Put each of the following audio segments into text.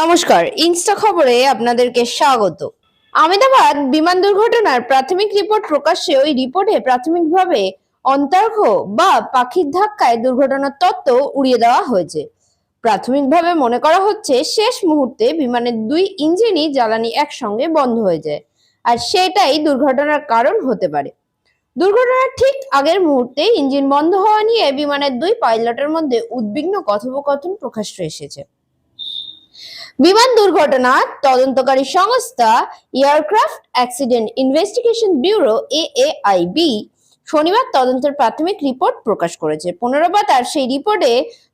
নমস্কার, ইনস্টা খবরে আপনাদেরকে স্বাগত। আমেদাবাদ বিমান দুর্ঘটনার প্রাথমিক রিপোর্ট প্রকাশ্যে ওই রিপোর্টে প্রাথমিকভাবে অন্তর্ঘ বা পাখির ধাক্কায় দুর্ঘটনার তত্ত্ব উড়িয়ে দেওয়া হয়েছে। প্রাথমিকভাবে মনে করা হচ্ছে, শেষ মুহূর্তে বিমানের দুই ইঞ্জিনই জ্বালানি একসঙ্গে বন্ধ হয়ে যায়, আর সেটাই দুর্ঘটনার কারণ হতে পারে। দুর্ঘটনার ঠিক আগের মুহূর্তে ইঞ্জিন বন্ধ হওয়া নিয়ে বিমানের দুই পাইলটের মধ্যে উদ্বিগ্ন কথোপকথন প্রকাশ্যে এসেছে। বিমান দুর্ঘটনা তদন্তকারী সংস্থা aircraft accident investigation bureau AAIB শনিবার তদন্তের প্রাথমিক রিপোর্ট প্রকাশ করেছে। পনেরো পাতার সেই রিপোর্টে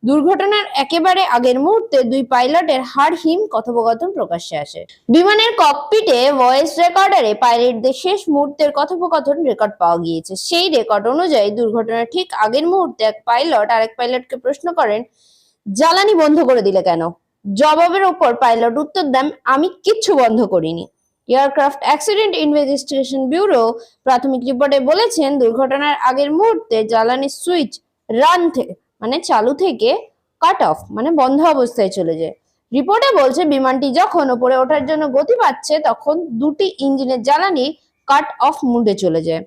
দুর্ঘটনার একেবারে আগের মুহূর্তে দুই পাইলটের হাড়হিম কথোপকথন প্রকাশ্যে আসে। বিমানের ককপিটে ভয়েস রেকর্ডারে পাইলটদের শেষ মুহূর্তের কথোপকথন রেকর্ড পাওয়া গিয়েছে। সেই রেকর্ড অনুযায়ী দুর্ঘটনার ঠিক আগের মুহূর্তে এক পাইলট আরেক পাইলটকে প্রশ্ন করেন, জ্বালানি বন্ধ করে দিলে কেন? জবাবের ওপর পাইলট উত্তর দেন, আমি কিচ্ছু বন্ধ করিনি। এয়ারক্রাফট অ্যাক্সিডেন্ট ইনভেস্টিগেশন ব্যুরো প্রাথমিক রিপোর্টে বলেছেন, দুর্ঘটনার আগের মুহূর্তে জ্বালানি সুইচ রান থেকে মানে চালু থেকে কাট অফ মানে বন্ধ অবস্থায় চলে যায়। রিপোর্টে বলছে, বিমানটি যখন ওপরে ওঠার জন্য গতি পাচ্ছে, তখন দুটি ইঞ্জিনের জ্বালানি কাট অফ মুডে চলে যায়।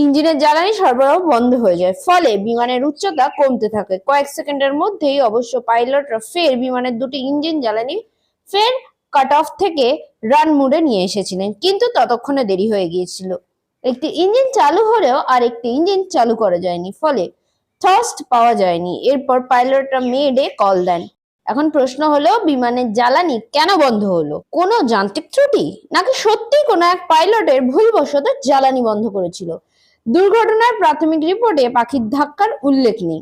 ইঞ্জিনের জ্বালানি সরবরাহ বন্ধ হয়ে যায়। ফলে বিমানের উচ্চতা কমতে থাকে। কয়েক সেকেন্ডের মধ্যেই অবশ্য পাইলটরা ফের বিমানের দুটি ইঞ্জিন জ্বালানি ফের কাট অফ থেকে রান মুডে নিয়ে এসেছিলেন। কিন্তু ততক্ষণে দেরি হয়ে গিয়েছিল। একটি ইঞ্জিন চালু হলেও আর একটি ইঞ্জিন চালু করা যায়নি। ফলে থ্রাস্ট পাওয়া যায়নি। এরপর পাইলটরা মেডে কল দেন। এখন প্রশ্ন হলো, বিমানের জ্বালানি কেন বন্ধ হলো? কোনো যান্ত্রিক ত্রুটি? নাকি সত্যি কোনো এক পাইলটের ভুলবশত জ্বালানি বন্ধ করেছিল? দুর্ঘটনার প্রাথমিক রিপোর্টে পাখির ধাক্কার উল্লেখ নেই।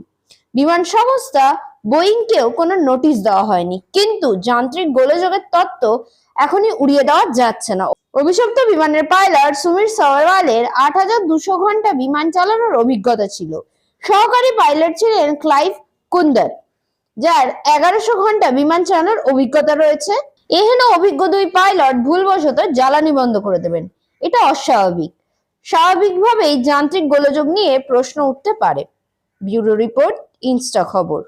বিমান সংস্থা বোয়িংকেও কোনো নোটিশ দেওয়া হয়নি। কিন্তু যান্ত্রিক গোলযোগের তত্ত্ব এখনই উড়িয়ে দেওয়া যাচ্ছে না। অভিযুক্ত বিমানের পাইলট সুমির সওয়ালের আট হাজার দুশো ঘণ্টা বিমান চালানোর অভিজ্ঞতা ছিল। সহকারী পাইলট ছিলেন ক্লাইভ কুন্দার। যার এগারোশো ঘণ্টা বিমান চালানোর অভিজ্ঞতা রয়েছে। এহেন অভিজ্ঞ দুই পাইলট ভুলবশত জ্বালানি বন্ধ করে দেবেন। এটা অস্বাভাবিক। স্বাভাবিকভাবেই যান্ত্রিক গোলযোগ নিয়ে প্রশ্ন উঠতে পারে। ব্যুরো রিপোর্ট, ইনস্টা খবর।